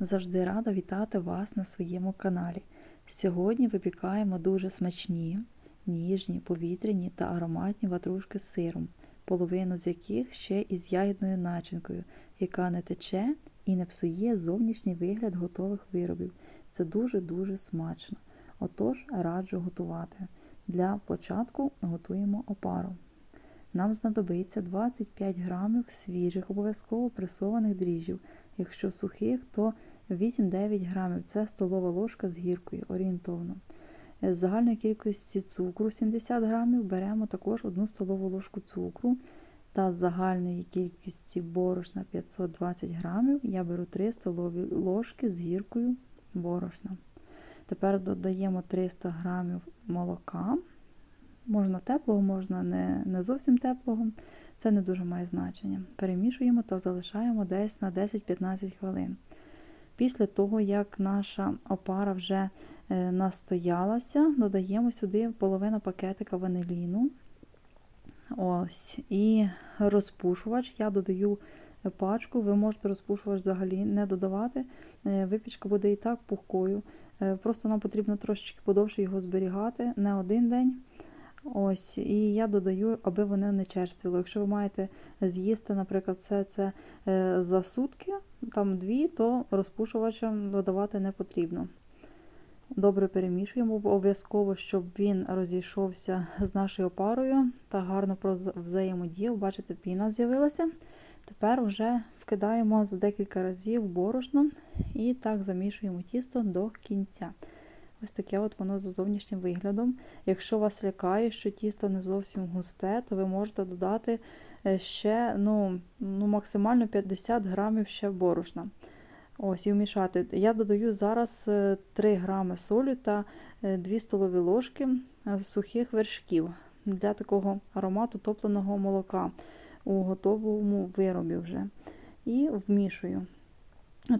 Завжди рада вітати вас на своєму каналі. Сьогодні випікаємо дуже смачні, ніжні, повітряні та ароматні ватрушки з сиром, половину з яких ще із ягідною начинкою, яка не тече і не псує зовнішній вигляд готових виробів. Це дуже-дуже смачно. Отож, раджу готувати. Для початку готуємо опару. Нам знадобиться 25 грамів свіжих, обов'язково пресованих дріжджів. Якщо сухих, то 8-9 грамів це столова ложка з гіркою орієнтовно. З загальної кількості цукру 70 грамів беремо також 1 столову ложку цукру. Та з загальної кількості борошна 520 грамів я беру 3 столові ложки з гіркою борошна. Тепер додаємо 300 грамів молока. Можна теплого, можна не, не зовсім теплого. Це не дуже має значення. Перемішуємо та залишаємо десь на 10-15 хвилин. Після того, як наша опара вже е, настоялася, додаємо сюди половину пакетика ваниліну. Ось, І розпушувач. Я додаю пачку, ви можете розпушувач взагалі не додавати. Е, Випічка буде і так пухкою. Е, Просто нам потрібно трошечки подовше його зберігати, не один день. Ось, І я додаю, аби вони не черствіло. Якщо ви маєте з'їсти, наприклад, все це е, за сутки, там дві, то розпушувачем додавати не потрібно. Добре перемішуємо, обов'язково, щоб він розійшовся з нашою опарою та гарно взаємодіяв. Бачите, піна з'явилася. Тепер вже вкидаємо за декілька разів борошно і так замішуємо тісто до кінця. Ось таке от воно за зовнішнім виглядом. Якщо вас лякає, що тісто не зовсім густе, то ви можете додати ще ну, ну, максимально 50 грамів ще борошна. Ось, і вмішати. Я додаю зараз 3 грами солі та 2 столові ложки сухих вершків для такого аромату топленого молока у готовому виробі вже. І вмішую.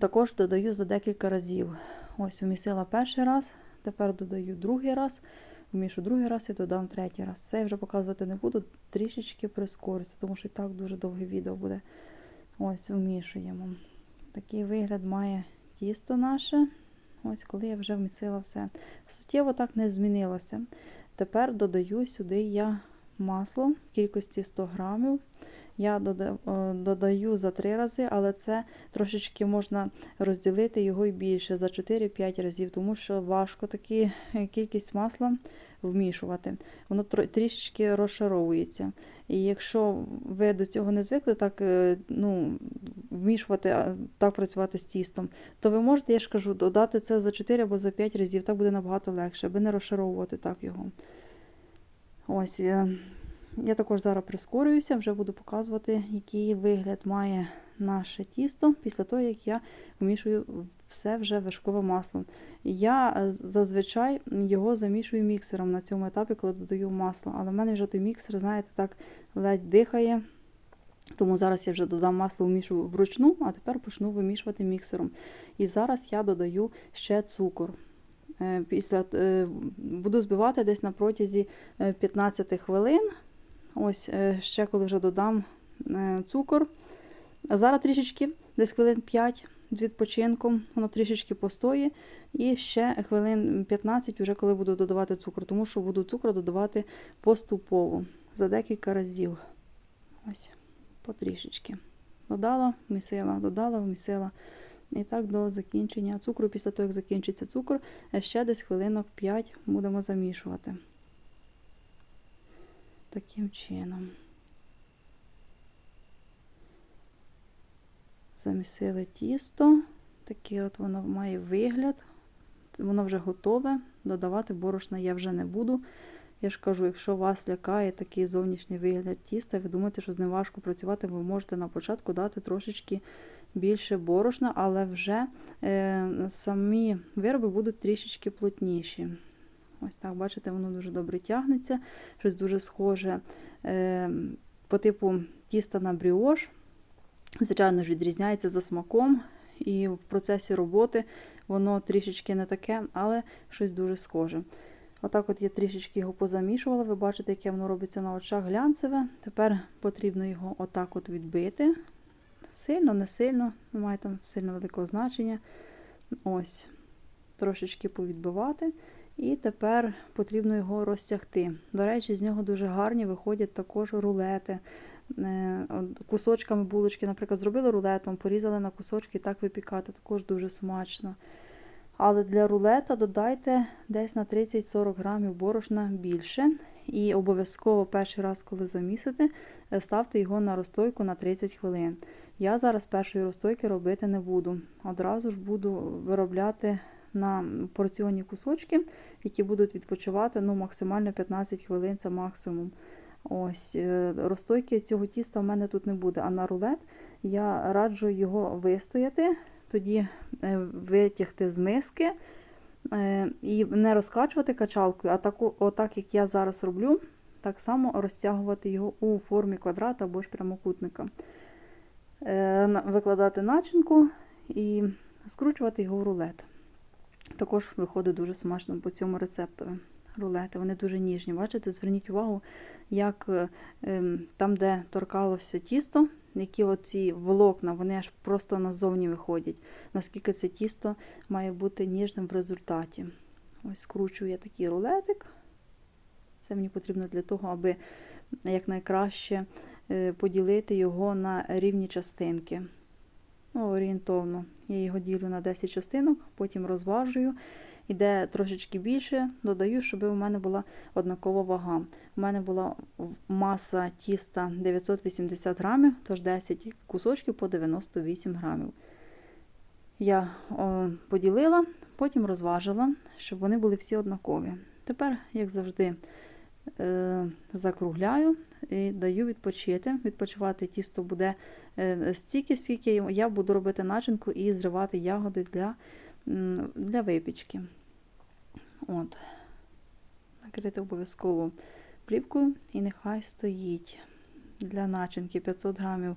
Також додаю за декілька разів. Ось, вмісила перший раз, тепер додаю другий раз, вмішу другий раз і додам третій раз. Це я вже показувати не буду, трішечки прискорюся, тому що і так дуже довге відео буде. Ось, вмішуємо. Такий вигляд має тісто наше. Ось, коли я вже вмісила все. Суттєво так не змінилося. Тепер додаю сюди я масло в кількості 100 грамів. Я додаю за 3 рази, але це трошечки можна розділити його і більше за 4-5 разів, тому що важко таку кількість масла вмішувати. Воно трішечки розшаровується. І якщо ви до цього не звикли так ну, вмішувати, так працювати з тістом, то ви можете, я ж кажу, додати це за 4 або за 5 разів, так буде набагато легше, аби не розшаровувати так його. Ось. Я також зараз прискорююся, вже буду показувати, який вигляд має наше тісто після того, як я вмішую все вже вершковим маслом. Я зазвичай його замішую міксером на цьому етапі, коли додаю масло. Але в мене вже той міксер, знаєте, так ледь дихає. Тому зараз я вже додам масло вмішую вручну, а тепер почну вимішувати міксером. І зараз я додаю ще цукор. Після, Буду збивати десь на протязі 15 хвилин. Ось ще коли вже додам цукор. А зараз трішечки, десь хвилин 5 з відпочинком, воно трішечки постоє. І ще хвилин 15, вже коли буду додавати цукор, тому що буду цукор додавати поступово за декілька разів. Ось, потрішечки. Додала, вмісила, додала, вмісила. І так до закінчення цукру. Після того, як закінчиться цукор, ще десь хвилинок 5 будемо замішувати. Таким чином. Замісили тісто, такий от воно має вигляд. Воно вже готове. Додавати борошна я вже не буду. Я ж кажу, якщо вас лякає такий зовнішній вигляд тіста, ви думаєте, що з ним важко працювати, ви можете на початку дати трошечки більше борошна, але вже е, самі вироби будуть трішечки плотніші. Ось так, бачите, воно дуже добре тягнеться, щось дуже схоже е, по типу тіста на бріош. Звичайно ж, відрізняється за смаком, і в процесі роботи воно трішечки не таке, але щось дуже схоже. Отак от я трішечки його позамішувала. Ви бачите, яке воно робиться на очах глянцеве. Тепер потрібно його отак от відбити сильно, не сильно, немає там сильно великого значення. Ось, трошечки повідбивати. І тепер потрібно його розтягти. До речі, з нього дуже гарні виходять також рулети. Е, Кусочками булочки, наприклад, зробили рулетом, порізали на кусочки і так випікати. Також дуже смачно. Але для рулета додайте десь на 30-40 грамів борошна більше. І обов'язково перший раз, коли замісите, е, ставте його на розстойку на 30 хвилин. Я зараз першої розстойки робити не буду. Одразу ж буду виробляти на порціонні кусочки, які будуть відпочивати ну, максимально 15 хвилин, це максимум. Ось, е, розстойки цього тіста в мене тут не буде. А на рулет я раджу його вистояти, тоді е, витягти з миски е, і не розкачувати качалкою, а таку, отак, як я зараз роблю, так само розтягувати його у формі квадрата або ж прямокутника. Викладати начинку і скручувати його в рулет. Також виходить дуже смачно по цьому рецепту. Рулети, вони дуже ніжні. Бачите, зверніть увагу, як е, ем, там, де торкалося тісто, які оці волокна, вони аж просто назовні виходять. Наскільки це тісто має бути ніжним в результаті. Ось скручую я такий рулетик. Це мені потрібно для того, аби якнайкраще е, поділити його на рівні частинки. Ну, орієнтовно. Я його ділю на 10 частинок, потім розважую. І де трошечки більше, додаю, щоб у мене була однакова вага. У мене була маса тіста 980 грамів, тож 10 кусочків по 98 грамів. Я о, поділила, потім розважила, щоб вони були всі однакові. Тепер, як завжди, е, закругляю і даю відпочити. Відпочивати тісто буде стільки, скільки я буду робити начинку і зривати ягоди для, для випічки. От. Накрити обов'язково плівкою і нехай стоїть. Для начинки 500 грамів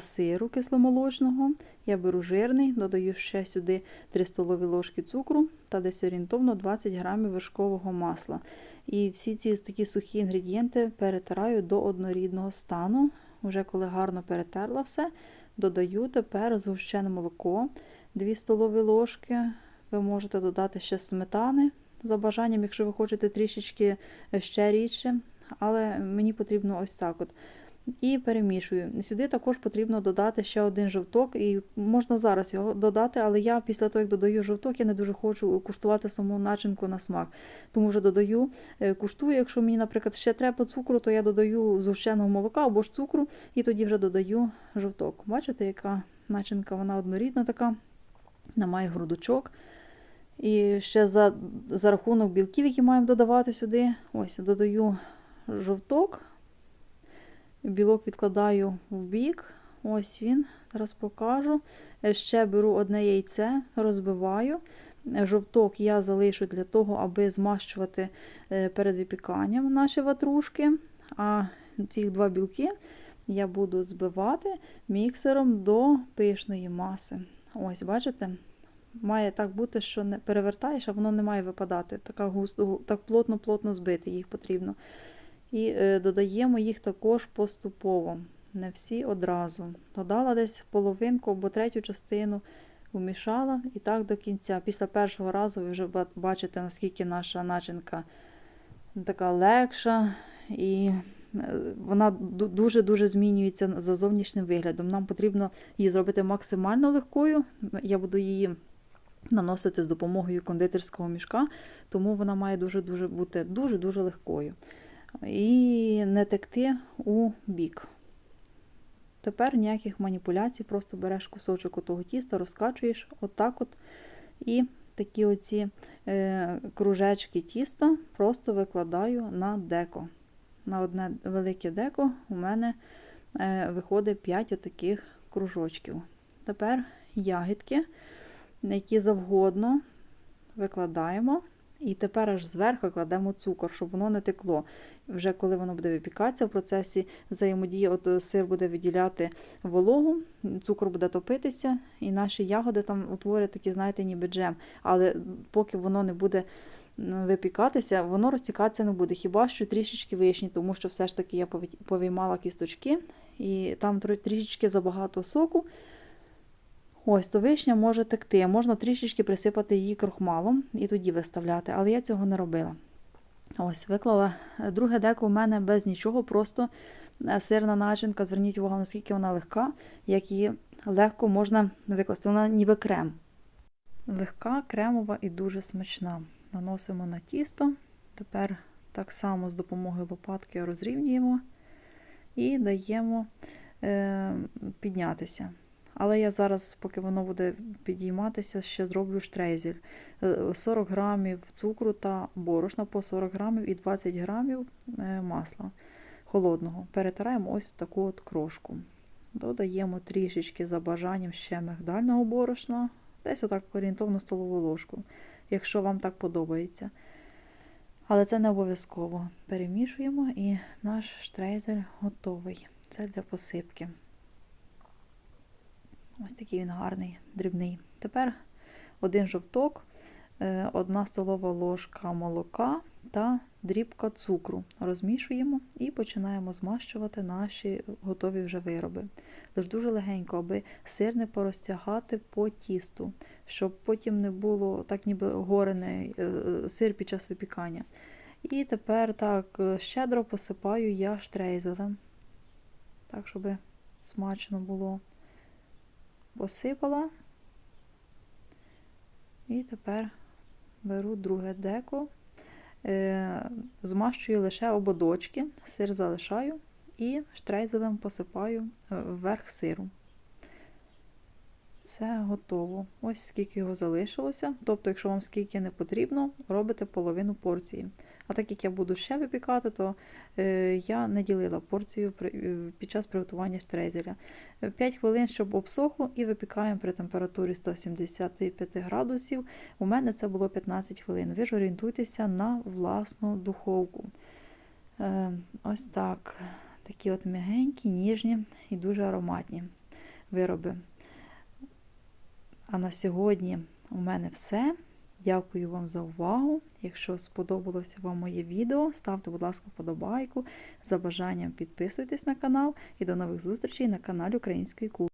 сиру кисломолочного. Я беру жирний, додаю ще сюди 3 столові ложки цукру та десь орієнтовно 20 грамів вершкового масла. І всі ці такі сухі інгредієнти перетираю до однорідного стану. Вже коли гарно перетерла все, додаю тепер згущене молоко 2 столові ложки. Ви можете додати ще сметани за бажанням, якщо ви хочете трішечки ще рідше. Але мені потрібно ось так от. І перемішую. Сюди також потрібно додати ще один жовток, і можна зараз його додати, але я після того, як додаю жовток, я не дуже хочу куштувати саму начинку на смак. Тому вже додаю, е, куштую. Якщо мені, наприклад, ще треба цукру, то я додаю згущеного молока або ж цукру, і тоді вже додаю жовток. Бачите, яка начинка вона однорідна така, немає грудочок. І ще за, за рахунок білків, які маємо додавати сюди, ось додаю жовток. Білок відкладаю в бік. Ось він, зараз покажу. Ще беру одне яйце, розбиваю. Жовток я залишу для того, аби змащувати е, перед випіканням наші ватрушки. А ці два білки я буду збивати міксером до пишної маси. Ось, бачите? Має так бути, що не перевертаєш, а воно не має випадати. Така густо, так плотно-плотно збити їх потрібно. І е, додаємо їх також поступово, не всі одразу. Додала десь половинку або третю частину, умішала і так до кінця. Після першого разу ви вже бачите, наскільки наша начинка така легша, і е, вона дуже-дуже змінюється за зовнішнім виглядом. Нам потрібно її зробити максимально легкою. Я буду її наносити з допомогою кондитерського мішка, тому вона має дуже-дуже бути дуже-дуже легкою і не текти у бік. Тепер ніяких маніпуляцій, просто береш кусочок того тіста, розкачуєш отак от, і такі оці е, кружечки тіста просто викладаю на деко. На одне велике деко у мене е, виходить 5 отаких кружочків. Тепер ягідки, які завгодно викладаємо. І тепер аж зверху кладемо цукор, щоб воно не текло. Вже коли воно буде випікатися в процесі взаємодії, от е, сир буде виділяти вологу, цукор буде топитися, і наші ягоди там утворять такі, знаєте, ніби джем. Але поки воно не буде випікатися, воно розтікатися не буде. Хіба що трішечки вишні, тому що все ж таки я пові- повиймала кісточки і там трішечки забагато соку. Ось, то вишня може текти. Можна трішечки присипати її крохмалом і тоді виставляти, але я цього не робила. Ось, виклала Е, друге деко у мене без нічого, просто е, сирна начинка. Зверніть увагу, наскільки вона легка, як її легко можна викласти. Вона ніби крем. Легка, кремова і дуже смачна. Наносимо на тісто. Тепер так само з допомогою лопатки розрівнюємо і даємо е, піднятися. Але я зараз, поки воно буде підійматися, ще зроблю штрейзель. Е, 40 грамів цукру та борошна по 40 грамів і 20 грамів е, масла холодного. Перетираємо ось таку от крошку. Додаємо трішечки за бажанням ще мигдального борошна, десь отак орієнтовно столову ложку, якщо вам так подобається. Але це не обов'язково. Перемішуємо і наш штрейзель готовий. Це для посипки. Ось такий він гарний, дрібний. Тепер один жовток, е, одна столова ложка молока та дрібка цукру. Розмішуємо і починаємо змащувати наші готові вже вироби. Лиш дуже легенько, аби сир не порозтягати по тісту, щоб потім не було так ніби горений е, сир під час випікання. І тепер так е, щедро посипаю я штрейзелем, так, щоб смачно було. Посипала. І тепер беру друге деко, е, змащую лише ободочки, сир залишаю і штрейзелем посипаю е, вверх сиру. Все готово. Ось скільки його залишилося. Тобто, якщо вам скільки не потрібно, робите половину порції. А так як я буду ще випікати, то е, я не ділила порцію е, під час приготування штрейзеля. 5 хвилин, щоб обсохло, і випікаємо при температурі 175 градусів. У мене це було 15 хвилин. Ви ж орієнтуйтеся на власну духовку. Е, ось так. Такі от м'ягенькі, ніжні і дуже ароматні вироби. А на сьогодні у мене все. Дякую вам за увагу. Якщо сподобалося вам моє відео, ставте, будь ласка, вподобайку. За бажанням підписуйтесь на канал і до нових зустрічей на каналі Української кухні.